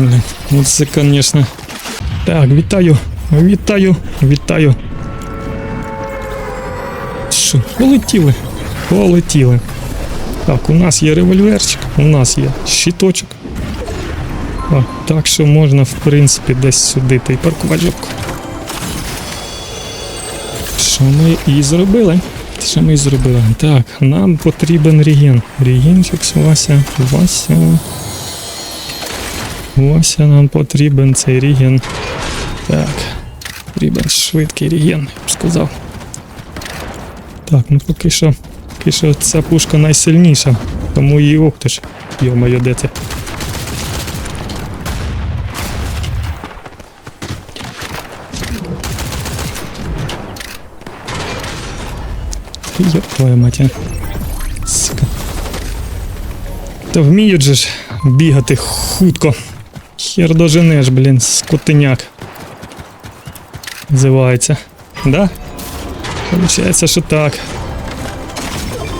блін. Ну це, звісно. Так, вітаю, вітаю, вітаю. Що, полетіли? Полетіли. Так, у нас є револьверчик, у нас є щиточок. А, так що можна, в принципі, десь сюди та й паркувати. Що ми і зробили? Що ми і зробили? Так, нам потрібен реген. Регенчик, Вася, Вася. Вася, нам потрібен цей реген. Так. Потрібен швидкий реген, я б сказав. Так, ну поки що. Поки що ця пушка найсильніша. Тому її ох ти. Йо-моє, де ти? Йоп твою мать. Сука. Та вміють же ж бігати хутко. Хер доженеш, блін, скотиняк. Називається. Да? Получається, що так.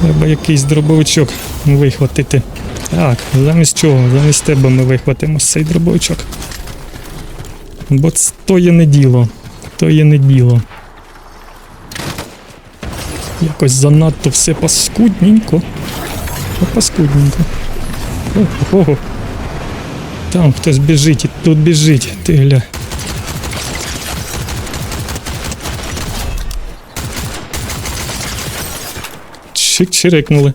Треба якийсь дробовичок вихватити. Так, замість чого? Замість тебе ми вихватимо цей дробовичок. Бо то є не діло. То є не діло. Якось занадто все паскудненько. Паскудненько. Ого. Там хтось біжить, і тут біжить. Ти гля. Чик-чирикнули.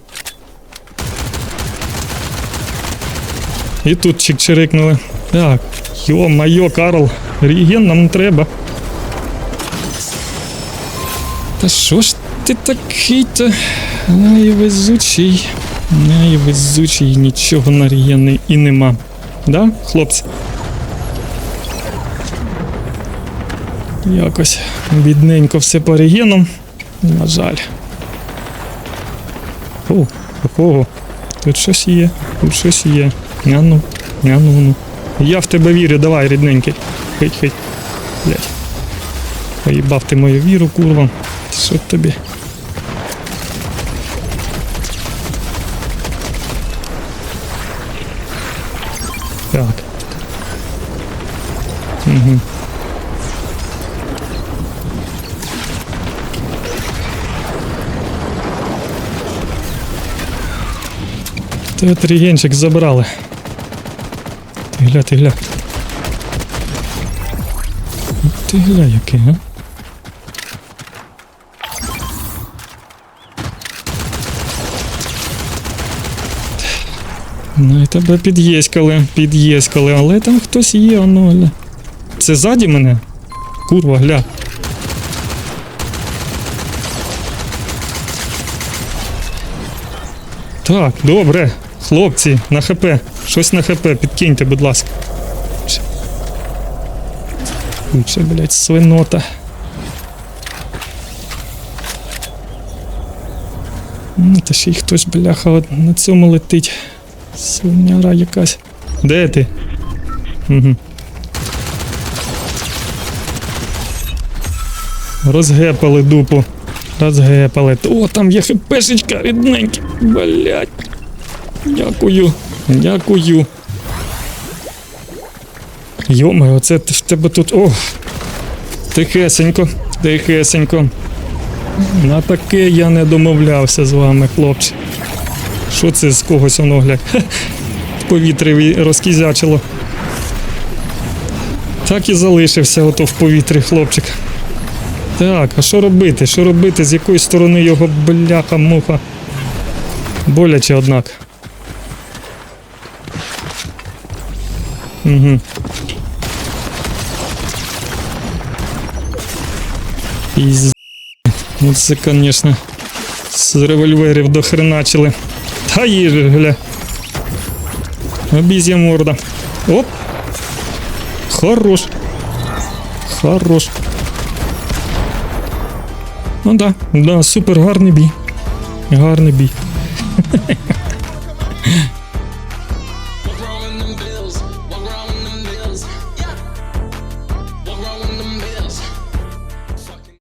І тут чик-чирикнули. Так. Йо-майо, Карл. Реген нам треба. Та що ж ти такий-то? Ай, везучий. Ай, везучий, нічого на регени і нема. Да, хлопці? Якось бідненько все по. На жаль. О, ого. Тут щось є, тут щось є. Ану, ану, ну. Я в тебе вірю, давай, рідненький. Хить, хить. Блять. Поїбав ти мою віру, курва. Що тобі? Так. Угу. Ти тригенчик забрали. Ти гля, ти гля. Ти гля який, а? Ну і тебе під'єськали, під'єськали, але там хтось є, ну гля. Це ззаді мене? Курва, гля. Так, добре. Хлопці, на ХП. Щось на ХП, підкиньте, будь ласка. Лучше, блядь, свинота. Ну, та ще й хтось, бляха, на цьому летить. Свиняра якась. Де ти? Угу. Розгепали дупу. Розгепали. О, там є хпшечка рідненька. Блять. Дякую. Дякую. Йоме, оце в тебе тут. О! Тихесенько, тихесенько. На таке я не домовлявся з вами, хлопці. Що це з когось воно, глядь? В повітрі розкізячило. Так і залишився ото в повітрі, хлопчик. Так, а що робити? Що робити? З якої сторони його бляха-муха? Боляче, однак. Угу. Пізд... Ну це, звісно, з револьверів дохреначили. Та їжі, гля. Обіз'я морда. Оп. Хорош. Хорош. Ну да, да, супер гарний бій. Гарний бій.